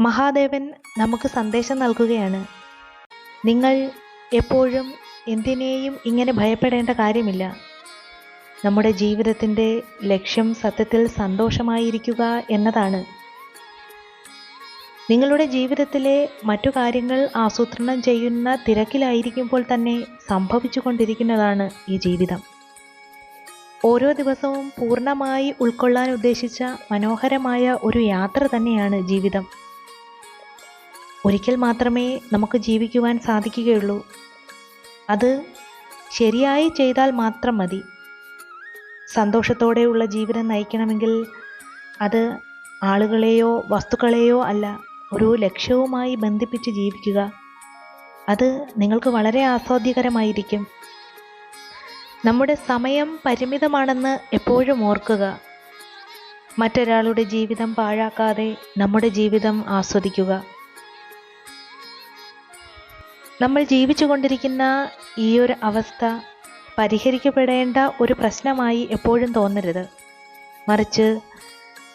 മഹാദേവൻ നമുക്ക് സന്ദേശം നൽകുകയാണ്. നിങ്ങൾ എപ്പോഴും എന്തിനേയും ഇങ്ങനെ ഭയപ്പെടേണ്ട കാര്യമില്ല. നമ്മുടെ ജീവിതത്തിന്റെ ലക്ഷ്യം സത്യത്തിൽ സന്തോഷമായിരിക്കുക എന്നതാണ്. നിങ്ങളുടെ ജീവിതത്തിലെ മറ്റു കാര്യങ്ങൾ ആസൂത്രണം ചെയ്യുന്ന തിരക്കിലായിരിക്കുമ്പോൾ തന്നെ സംഭവിച്ചു കൊണ്ടിരിക്കുന്നതാണ് ഈ ജീവിതം. ഓരോ ദിവസവും പൂർണമായി ഉൾക്കൊള്ളാൻ ഉദ്ദേശിച്ച മനോഹരമായ ഒരു യാത്ര തന്നെയാണ് ജീവിതം. ഒരിക്കൽ മാത്രമേ നമുക്ക് ജീവിക്കുവാൻ സാധിക്കുകയുള്ളൂ. അത് ശരിയായി ചെയ്താൽ മാത്രം മതി. സന്തോഷത്തോടെയുള്ള ജീവിതം നയിക്കണമെങ്കിൽ അത് ആളുകളെയോ വസ്തുക്കളെയോ അല്ല ഒരു ലക്ഷ്യവുമായി ബന്ധിപ്പിച്ച് ജീവിക്കുക. അത് നിങ്ങൾക്ക് വളരെ ആസ്വാദ്യകരമായിരിക്കും. നമ്മുടെ സമയം പരിമിതമാണെന്ന് എപ്പോഴും ഓർക്കുക. മറ്റൊരാളുടെ ജീവിതം പാഴാക്കാതെ നമ്മുടെ ജീവിതം ആസ്വദിക്കുക. നമ്മൾ ജീവിച്ചുകൊണ്ടിരിക്കുന്ന ഈ ഒരു അവസ്ഥ പരിഹരിക്കപ്പെടേണ്ട ഒരു പ്രശ്നമായി എപ്പോഴും തോന്നരുത്. മറിച്ച്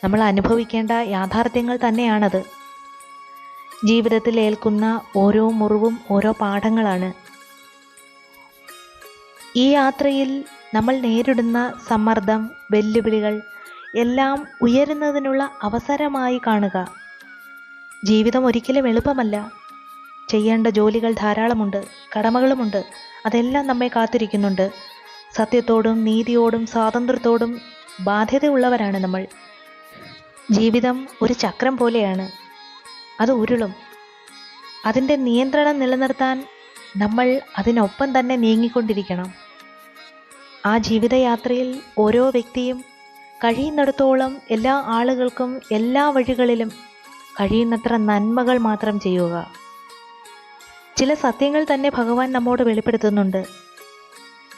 നമ്മൾ അനുഭവിക്കേണ്ട യാഥാർത്ഥ്യങ്ങൾ തന്നെയാണത്. ജീവിതത്തിൽ ഏൽക്കുന്ന ഓരോ മുറിവും ഓരോ പാഠങ്ങളാണ്. ഈ യാത്രയിൽ നമ്മൾ നേരിടുന്ന സമ്മർദ്ദം വെല്ലുവിളികൾ എല്ലാം ഉയരുന്നതിനുള്ള അവസരമായി കാണുക. ജീവിതം ഒരിക്കലും എളുപ്പമല്ല. ചെയ്യേണ്ട ജോലികൾ ധാരാളമുണ്ട് കടമകളുമുണ്ട്. അതെല്ലാം നമ്മെ കാത്തിരിക്കുന്നുണ്ട്. സത്യത്തോടും നീതിയോടും സ്വാതന്ത്ര്യത്തോടും ബാധ്യതയുള്ളവരാണ് നമ്മൾ. ജീവിതം ഒരു ചക്രം പോലെയാണ്. അത് ഉരുളും. അതിന്റെ നിയന്ത്രണം നിലനിർത്താൻ നമ്മൾ അതിനൊപ്പം തന്നെ നീങ്ങിക്കൊണ്ടിരിക്കണം. ആ ജീവിതയാത്രയിൽ ഓരോ വ്യക്തിയും കഴിയുന്നിടത്തോളം എല്ലാ ആളുകൾക്കും എല്ലാ വഴികളിലും കഴിയുന്നത്ര നന്മകൾ മാത്രം ചെയ്യുക. ചില സത്യങ്ങൾ തന്നെ ഭഗവാൻ നമ്മോട് വെളിപ്പെടുത്തുന്നുണ്ട്.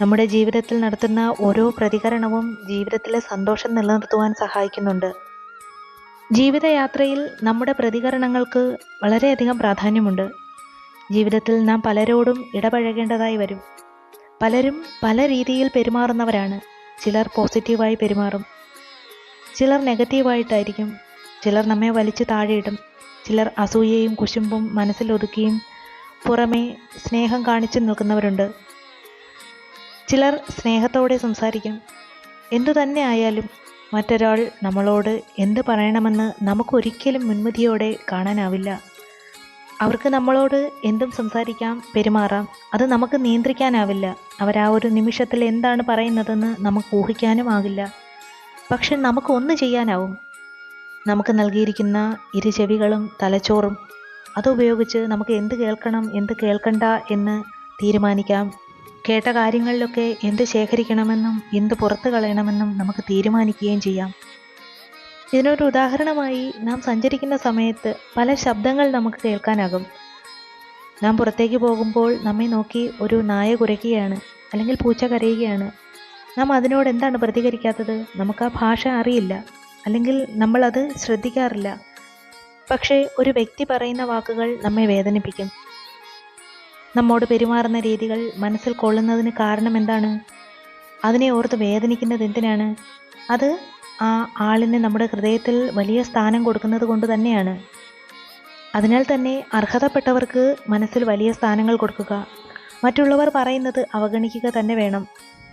നമ്മുടെ ജീവിതത്തിൽ നടത്തുന്ന ഓരോ പ്രതികരണവും ജീവിതത്തിലെ സന്തോഷം നിലനിർത്തുവാൻ സഹായിക്കുന്നുണ്ട്. ജീവിതയാത്രയിൽ നമ്മുടെ പ്രതികരണങ്ങൾക്ക് വളരെയധികം പ്രാധാന്യമുണ്ട്. ജീവിതത്തിൽ നാം പലരോടും ഇടപഴകേണ്ടതായി വരും. പലരും പല രീതിയിൽ പെരുമാറുന്നവരാണ്. ചിലർ പോസിറ്റീവായി പെരുമാറും. ചിലർ നെഗറ്റീവായിട്ടായിരിക്കും. ചിലർ നമ്മെ വലിച്ചു താഴെയിടും. ചിലർ അസൂയയും കുശുമ്പും മനസ്സിലൊതുക്കിയും പുറമേ സ്നേഹം കാണിച്ചു നിൽക്കുന്നവരുണ്ട്. ചിലർ സ്നേഹത്തോടെ സംസാരിക്കും. എന്തു തന്നെ ആയാലും മറ്റൊരാൾ നമ്മളോട് എന്ത് പറയണമെന്ന് നമുക്കൊരിക്കലും മുൻമുതിയോടെ കാണാനാവില്ല. അവർക്ക് നമ്മളോട് എന്തും സംസാരിക്കാം പെരുമാറാം. അത് നമുക്ക് നിയന്ത്രിക്കാനാവില്ല. അവർ ആ ഒരു നിമിഷത്തിൽ എന്താണ് പറയുന്നതെന്ന് നമുക്ക് ഊഹിക്കാനും ആകില്ല. പക്ഷെ നമുക്ക് ഒന്ന് ചെയ്യാനാവും. നമുക്ക് നൽകിയിരിക്കുന്ന ഇരു ചെവികളും തലച്ചോറും അതുപയോഗിച്ച് നമുക്ക് എന്ത് കേൾക്കണം എന്ത് കേൾക്കണ്ട എന്ന് തീരുമാനിക്കാം. കേട്ട കാര്യങ്ങളിലൊക്കെ എന്ത് ശേഖരിക്കണമെന്നും എന്ത് പുറത്തു കളയണമെന്നും നമുക്ക് തീരുമാനിക്കുകയും ചെയ്യാം. ഇതിനൊരു ഉദാഹരണമായി നാം സഞ്ചരിക്കുന്ന സമയത്ത് പല ശബ്ദങ്ങൾ നമുക്ക് കേൾക്കാനാകും. നാം പുറത്തേക്ക് പോകുമ്പോൾ നമ്മെ നോക്കി ഒരു നായ കുരയ്ക്കുകയാണ് അല്ലെങ്കിൽ പൂച്ച കരയുകയാണ്. നാം അതിനോട് എന്താണ് പ്രതികരിക്കാത്തത്? നമുക്ക് ആ ഭാഷ അറിയില്ല അല്ലെങ്കിൽ നമ്മളത് ശ്രദ്ധിക്കാറില്ല. പക്ഷേ ഒരു വ്യക്തി പറയുന്ന വാക്കുകൾ നമ്മെ വേദനിപ്പിക്കും. നമ്മോട് പെരുമാറുന്ന രീതികൾ മനസ്സിൽ കൊള്ളുന്നതിന് കാരണം എന്താണ്? അതിനെ ഓർത്ത് വേദനിക്കുന്നത് എന്തിനാണ്? അത് ആ ആളിന് നമ്മുടെ ഹൃദയത്തിൽ വലിയ സ്ഥാനം കൊടുക്കുന്നത് കൊണ്ട് തന്നെയാണ്. അതിനാൽ തന്നെ അർഹതപ്പെട്ടവർക്ക് മനസ്സിൽ വലിയ സ്ഥാനങ്ങൾ കൊടുക്കുക. മറ്റുള്ളവർ പറയുന്നത് അവഗണിക്കുക തന്നെ വേണം.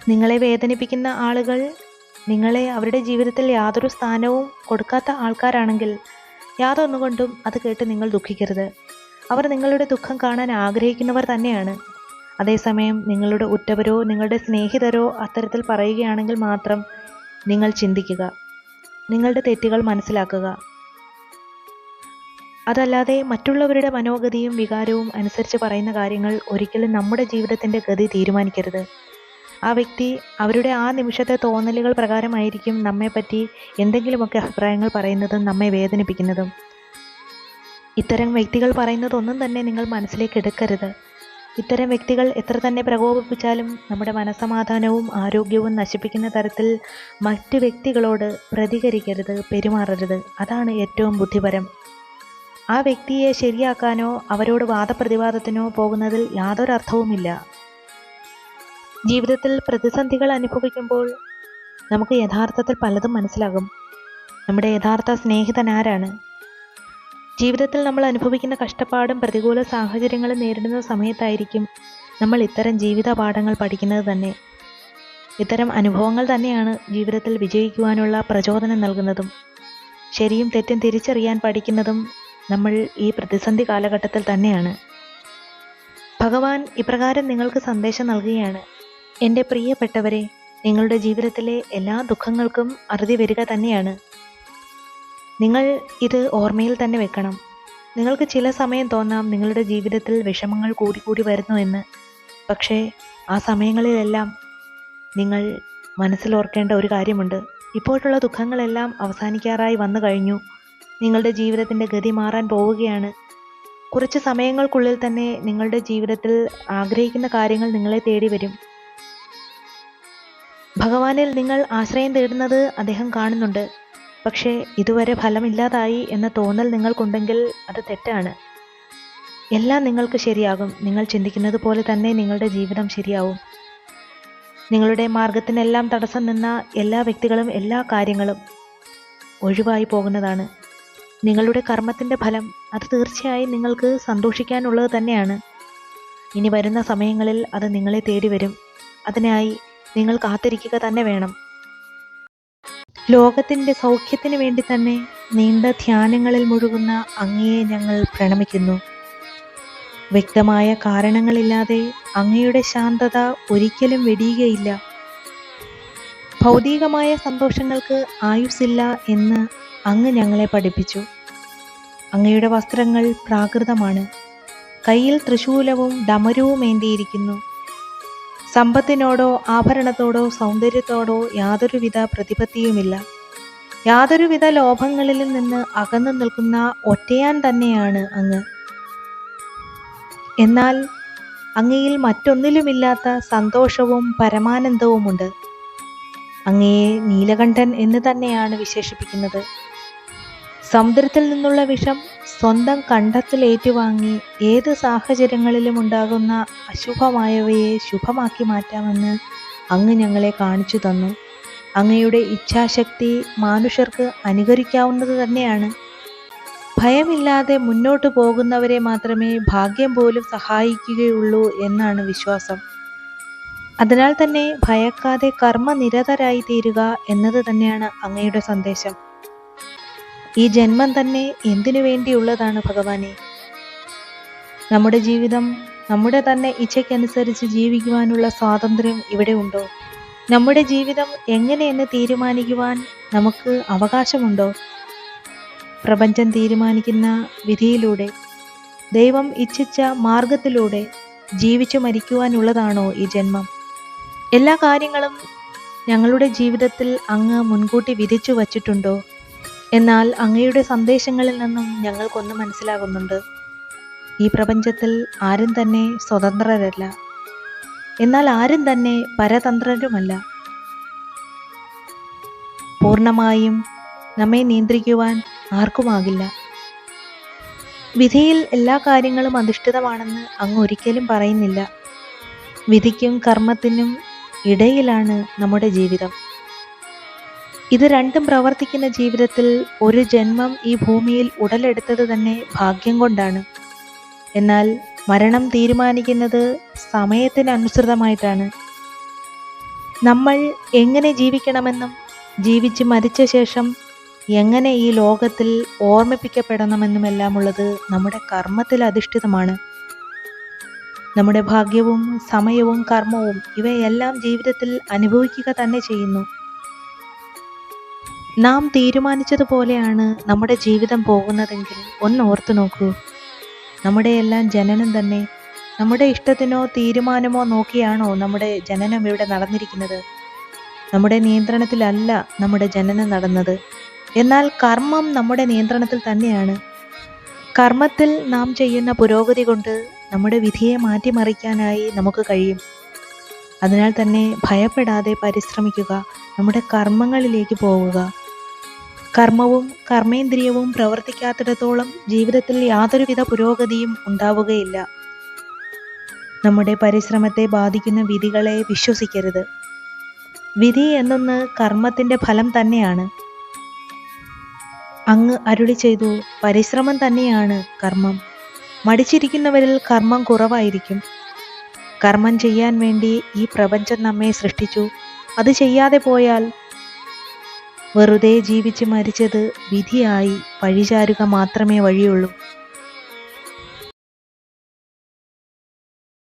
നിങ്ങളെ വേദനിപ്പിക്കുന്ന ആളുകൾ നിങ്ങളെ അവരുടെ ജീവിതത്തിൽ യാതൊരു സ്ഥാനവും കൊടുക്കാത്ത ആൾക്കാരാണെങ്കിൽ യാതൊന്നുകൊണ്ടും അത് കേട്ട് നിങ്ങൾ ദുഃഖിക്കരുത്. അവർ നിങ്ങളുടെ ദുഃഖം കാണാൻ ആഗ്രഹിക്കുന്നവർ തന്നെയാണ്. അതേസമയം നിങ്ങളുടെ ഉറ്റവരോ നിങ്ങളുടെ സ്നേഹിതരോ അത്തരത്തിൽ പറയുകയാണെങ്കിൽ മാത്രം നിങ്ങൾ ചിന്തിക്കുക. നിങ്ങളുടെ തെറ്റുകൾ മനസ്സിലാക്കുക. അതല്ലാതെ മറ്റുള്ളവരുടെ മനോഗതിയും വികാരവും അനുസരിച്ച് പറയുന്ന കാര്യങ്ങൾ ഒരിക്കലും നമ്മുടെ ജീവിതത്തിന്റെ ഗതി തീരുമാനിക്കരുത്. ആ വ്യക്തി അവരുടെ ആ നിമിഷത്തെ തോന്നലുകൾ പ്രകാരമായിരിക്കും നമ്മെപ്പറ്റി എന്തെങ്കിലുമൊക്കെ അഭിപ്രായങ്ങൾ പറയുന്നതും നമ്മെ വേദനിപ്പിക്കുന്നതും. ഇത്തരം വ്യക്തികൾ പറയുന്നതൊന്നും തന്നെ നിങ്ങൾ മനസ്സിലേക്ക് എടുക്കരുത്. ഇത്തരം വ്യക്തികൾ എത്ര തന്നെ പ്രകോപിപ്പിച്ചാലും നമ്മുടെ മനസമാധാനവും ആരോഗ്യവും നശിപ്പിക്കുന്ന തരത്തിൽ മറ്റ് വ്യക്തികളോട് പ്രതികരിക്കരുത് പെരുമാറരുത്. അതാണ് ഏറ്റവും ബുദ്ധിപരം. ആ വ്യക്തിയെ ശരിയാക്കാനോ അവരോട് വാദപ്രതിവാദത്തിനോ പോകുന്നതിൽ യാതൊരു അർത്ഥവുമില്ല ജീവിതത്തിൽ പ്രതിസന്ധികൾ അനുഭവിക്കുമ്പോൾ നമുക്ക് യഥാർത്ഥത്തിൽ പലതും മനസ്സിലാകും. നമ്മുടെ യഥാർത്ഥ സ്നേഹിതൻ ആരാണ്? ജീവിതത്തിൽ നമ്മൾ അനുഭവിക്കുന്ന കഷ്ടപ്പാടും പ്രതികൂല സാഹചര്യങ്ങളും നേരിടുന്ന സമയത്തായിരിക്കും നമ്മൾ ഇത്തരം ജീവിത പാഠങ്ങൾ പഠിക്കുന്നത് തന്നെ. ഇത്തരം അനുഭവങ്ങൾ തന്നെയാണ് ജീവിതത്തിൽ വിജയിക്കുവാനുള്ള പ്രചോദനം നൽകുന്നതും. ശരിയും തെറ്റും തിരിച്ചറിയാൻ പഠിക്കുന്നതും നമ്മൾ ഈ പ്രതിസന്ധി കാലഘട്ടത്തിൽ തന്നെയാണ്. ഭഗവാൻ ഇപ്രകാരം നിങ്ങൾക്ക് സന്ദേശം നൽകുകയാണ്. എന്റെ പ്രിയപ്പെട്ടവരെ നിങ്ങളുടെ ജീവിതത്തിലെ എല്ലാ ദുഃഖങ്ങൾക്കും അറുതി വരിക തന്നെയാണ്. നിങ്ങൾ ഇത് ഓർമ്മയിൽ തന്നെ വെക്കണം. നിങ്ങൾക്ക് ചില സമയം തോന്നാം നിങ്ങളുടെ ജീവിതത്തിൽ വിഷമങ്ങൾ കൂടിക്കൂടി വരുന്നു എന്ന്. പക്ഷേ ആ സമയങ്ങളിലെല്ലാം നിങ്ങൾ മനസ്സിലോർക്കേണ്ട ഒരു കാര്യമുണ്ട്. ഇപ്പോഴുള്ള ദുഃഖങ്ങളെല്ലാം അവസാനിക്കാറായി വന്നു കഴിഞ്ഞു. നിങ്ങളുടെ ജീവിതത്തിന്റെ ഗതി മാറാൻ പോവുകയാണ്. കുറച്ച് സമയങ്ങൾക്കുള്ളിൽ തന്നെ നിങ്ങളുടെ ജീവിതത്തിൽ ആഗ്രഹിക്കുന്ന കാര്യങ്ങൾ നിങ്ങളെ തേടി വരും. ഭഗവാനിൽ നിങ്ങൾ ആശ്രയം തേടുന്നത് അദ്ദേഹം കാണുന്നുണ്ട്. പക്ഷേ ഇതുവരെ ഫലമില്ലാതായി എന്ന തോന്നൽ നിങ്ങൾക്കുണ്ടെങ്കിൽ അത് തെറ്റാണ്. എല്ലാം നിങ്ങൾക്ക് ശരിയാകും. നിങ്ങൾ ചിന്തിക്കുന്നത് പോലെ തന്നെ നിങ്ങളുടെ ജീവിതം ശരിയാവും. നിങ്ങളുടെ മാർഗത്തിനെല്ലാം തടസ്സം നിന്ന എല്ലാ വ്യക്തികളും എല്ലാ കാര്യങ്ങളും ഒഴിവായി പോകുന്നതാണ്. നിങ്ങളുടെ കർമ്മത്തിന്റെ ഫലം അത് തീർച്ചയായും നിങ്ങൾക്ക് സന്തോഷിക്കാനുള്ളത് തന്നെയാണ്. ഇനി വരുന്ന സമയങ്ങളിൽ അത് നിങ്ങളെ തേടി വരും അതിനായി നിങ്ങൾ കാത്തിരിക്കുക തന്നെ വേണം. ലോകത്തിന്റെ സൗഖ്യത്തിന് വേണ്ടി തന്നെ നീണ്ട ധ്യാനങ്ങളിൽ മുഴുകുന്ന അങ്ങയെ ഞങ്ങൾ പ്രണമിക്കുന്നു. വ്യക്തമായ കാരണങ്ങളില്ലാതെ അങ്ങയുടെ ശാന്തത ഒരിക്കലും വെടിയുകയില്ല. ഭൗതികമായ സന്തോഷങ്ങൾക്ക് ആയുസ്സില്ല എന്ന് അങ്ങ് ഞങ്ങളെ പഠിപ്പിച്ചു. അങ്ങയുടെ വസ്ത്രങ്ങൾ പ്രാകൃതമാണ്. കയ്യിൽ തൃശൂലവും ഡമരുവും ഏന്തിയിരിക്കുന്നു. സമ്പത്തിനോടോ ആഭരണത്തോടോ സൗന്ദര്യത്തോടോ യാതൊരുവിധ പ്രതിപത്തിയുമില്ല. യാതൊരുവിധ ലോഭങ്ങളിൽ നിന്ന് അകന്നു നിൽക്കുന്ന ഒറ്റയാൻ തന്നെയാണ് അങ്ങ്. എന്നാൽ അങ്ങയിൽ മറ്റൊന്നിലുമില്ലാത്ത സന്തോഷവും പരമാനന്ദവുമുണ്ട്. അങ്ങയെ നീലകണ്ഠൻ എന്ന് തന്നെയാണ് വിശേഷിപ്പിക്കുന്നത്. സമുദ്രത്തിൽ നിന്നുള്ള വിഷം സ്വന്തം കണ്ടത്തിൽ ഏറ്റുവാങ്ങി ഏത് സാഹചര്യങ്ങളിലും ഉണ്ടാകുന്ന അശുഭമായവയെ ശുഭമാക്കി മാറ്റാമെന്ന് അങ്ങ് ഞങ്ങളെ കാണിച്ചു തന്നു. അങ്ങയുടെ ഇച്ഛാശക്തി മനുഷ്യർക്ക് അനുകരിക്കാവുന്നത് തന്നെയാണ്. ഭയമില്ലാതെ മുന്നോട്ട് പോകുന്നവരെ മാത്രമേ ഭാഗ്യം പോലും സഹായിക്കുകയുള്ളൂ എന്നാണ് വിശ്വാസം. അതിനാൽ തന്നെ ഭയക്കാതെ കർമ്മനിരതരായി തീരുക എന്നത് തന്നെയാണ് അങ്ങയുടെ സന്ദേശം. ഈ ജന്മം തന്നെ എന്തിനു വേണ്ടിയുള്ളതാണ് ഭഗവാനെ? നമ്മുടെ ജീവിതം നമ്മുടെ തന്നെ ഇച്ഛയ്ക്കനുസരിച്ച് ജീവിക്കുവാനുള്ള സ്വാതന്ത്ര്യം ഇവിടെ ഉണ്ടോ? നമ്മുടെ ജീവിതം എങ്ങനെയെന്ന് തീരുമാനിക്കുവാൻ നമുക്ക് അവകാശമുണ്ടോ? പ്രപഞ്ചം തീരുമാനിക്കുന്ന വിധിയിലൂടെ ദൈവം ഇച്ഛിച്ച മാർഗത്തിലൂടെ ജീവിച്ചു മരിക്കുവാനുള്ളതാണോ ഈ ജന്മം? എല്ലാ കാര്യങ്ങളും ഞങ്ങളുടെ ജീവിതത്തിൽ അങ്ങ് മുൻകൂട്ടി വിധിച്ചു വച്ചിട്ടുണ്ടോ? എന്നാൽ അങ്ങയുടെ സന്ദേശങ്ങളിൽ നിന്നും ഞങ്ങൾക്കൊന്ന് മനസ്സിലാകുന്നുണ്ട്. ഈ പ്രപഞ്ചത്തിൽ ആരും തന്നെ സ്വതന്ത്രരല്ല. എന്നാൽ ആരും തന്നെ പരതന്ത്രരുമല്ല. പൂർണമായും നമ്മെ നിയന്ത്രിക്കുവാൻ ആർക്കുമാകില്ല. വിധിയിൽ എല്ലാ കാര്യങ്ങളും അധിഷ്ഠിതമാണെന്ന് അങ്ങ് ഒരിക്കലും പറയുന്നില്ല. വിധിക്കും കർമ്മത്തിനും ഇടയിലാണ് നമ്മുടെ ജീവിതം. ഇത് രണ്ടും പ്രവർത്തിക്കുന്ന ജീവിതത്തിൽ ഒരു ജന്മം ഈ ഭൂമിയിൽ ഉടലെടുത്തത് തന്നെ ഭാഗ്യം കൊണ്ടാണ്. എന്നാൽ മരണം തീരുമാനിക്കുന്നത് സമയത്തിനനുസൃതമായിട്ടാണ്. നമ്മൾ എങ്ങനെ ജീവിക്കണമെന്നും ജീവിച്ച് മരിച്ച ശേഷം എങ്ങനെ ഈ ലോകത്തിൽ ഓർമ്മിപ്പിക്കപ്പെടണമെന്നുമെല്ലാം ഉള്ളത് നമ്മുടെ കർമ്മത്തിൽ അധിഷ്ഠിതമാണ്. നമ്മുടെ ഭാഗ്യവും സമയവും കർമ്മവും ഇവയെല്ലാം ജീവിതത്തിൽ അനുഭവിക്കുക തന്നെ ചെയ്യുന്നു. നാം തീരുമാനിച്ചതുപോലെയാണ് നമ്മുടെ ജീവിതം പോകുന്നതെങ്കിൽ ഒന്ന് ഓർത്തു നോക്കൂ. നമ്മുടെ എല്ലാം ജനനം തന്നെ നമ്മുടെ ഇഷ്ടത്തിനോ തീരുമാനമോ നോക്കിയാണോ നമ്മുടെ ജനനം ഇവിടെ നടന്നിരിക്കുന്നത്? നമ്മുടെ നിയന്ത്രണത്തിലല്ല നമ്മുടെ ജനനം നടന്നത്. എന്നാൽ കർമ്മം നമ്മുടെ നിയന്ത്രണത്തിൽ തന്നെയാണ്. കർമ്മത്തിൽ നാം ചെയ്യുന്ന പുരോഗതി കൊണ്ട് നമ്മുടെ വിധിയെ മാറ്റിമറിക്കാനായി നമുക്ക് കഴിയും. അതിനാൽ തന്നെ ഭയപ്പെടാതെ പരിശ്രമിക്കുക നമ്മുടെ കർമ്മങ്ങളിലേക്ക് പോവുക കർമ്മവും കർമ്മേന്ദ്രിയവും പ്രവർത്തിക്കാത്തിടത്തോളം ജീവിതത്തിൽ യാതൊരുവിധ പുരോഗതിയും ഉണ്ടാവുകയില്ല. നമ്മുടെ പരിശ്രമത്തെ ബാധിക്കുന്ന വിധികളെ വിശ്വസിക്കരുത്. വിധി എന്നൊന്ന് കർമ്മത്തിന്റെ ഫലം തന്നെയാണ്. അങ്ങ് അരുളി ചെയ്തു പരിശ്രമം തന്നെയാണ് കർമ്മം. മടിച്ചിരിക്കുന്നവരിൽ കർമ്മം കുറവായിരിക്കും. കർമ്മം ചെയ്യാൻ വേണ്ടി ഈ പ്രപഞ്ചം നമ്മെ സൃഷ്ടിച്ചു. അത് ചെയ്യാതെ പോയാൽ വെറുതെ ജീവിച്ച് മരിച്ചത് വിധിയായി പഴിചാരുക മാത്രമേ വഴിയുള്ളൂ.